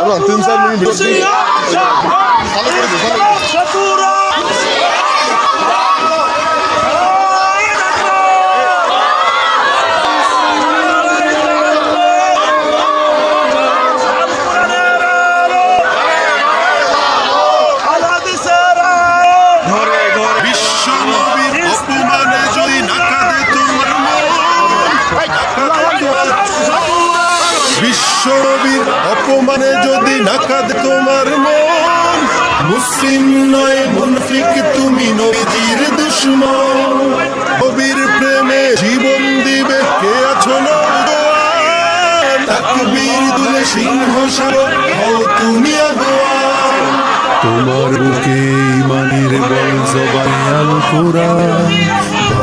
আমরা তিন চার মিনিট ভিডিও দিই অপমানে যদি না কাঁদে তোমার মন, মুসলিম নয়, মুনফিক তুমি নবীজির দুশ্মন। কবির প্রেমে জীবন দিবে, কে আছো তাকবীর দুলে সিংহ হও তুমি আগুয়ান। তোমার বুকে ইমানের বল জবাই আল কোরআন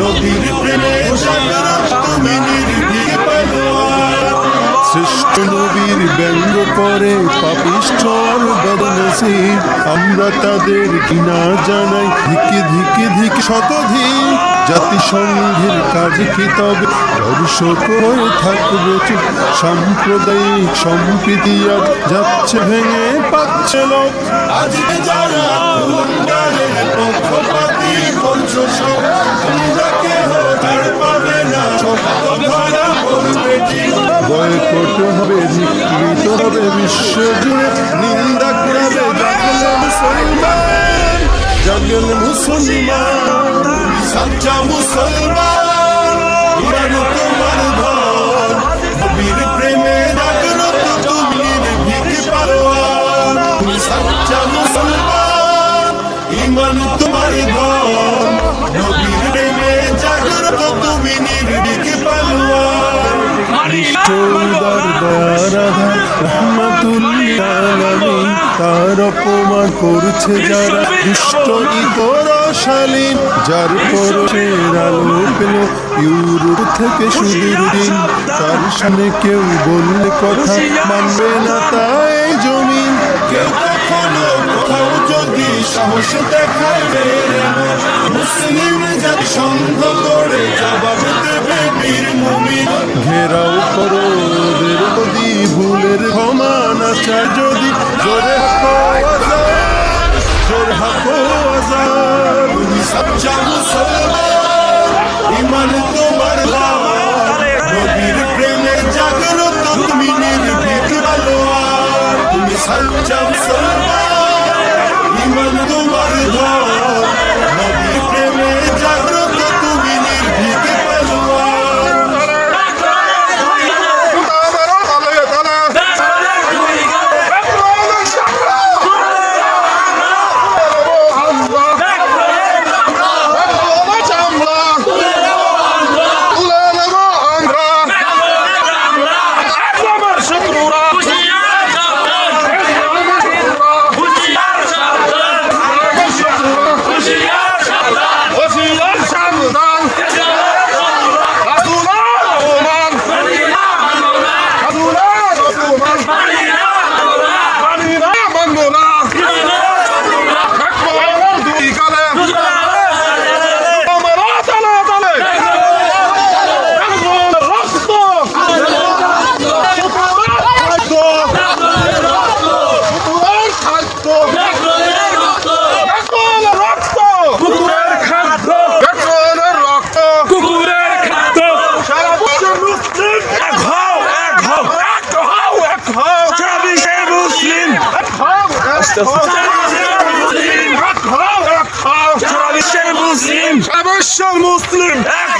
নবীর প্রেমে তুমি নির্ভীক শ্রেষ্ঠ নবীর ব্যঙ্গ করে পাপিষ্ঠ বদনসিব আমরা তাদের কিনা জানাই ধিকে ধিকে ধিকে শতধিক জাতিসংঘের কাজ কি তবে? দর্শক হয়ে থাকবে চুপ সাম্প্রদায়িক সম্প্রীতি যাচ্ছে ভেঙে পাচ্ছে লোক। আজকে যারা নিকৃত হবে বিশ্বজুড়ে নিন্দা করাবে জাগলে মুসলমান জাগলে মুসলমান সাচ্চা মুসলমান ইমান তোমার ধন, নবীর প্রেমে জাগ্রত তুমি নির্ভীক পারোয়ান তুমি সাচ্চা মুসলমান তার অপমান করছে যারা দুষ্ট ইতর যার পরশের আলো ইউরোপ থেকে সুদূর দিন তার সামনে কেউ বললে কথা মানবে না, তাই জমিন। কোথাও যদি সাহস দেখায় মুসলিম করো বিশ্বের মুসলিম। অবশ্যই মুসলিম। এক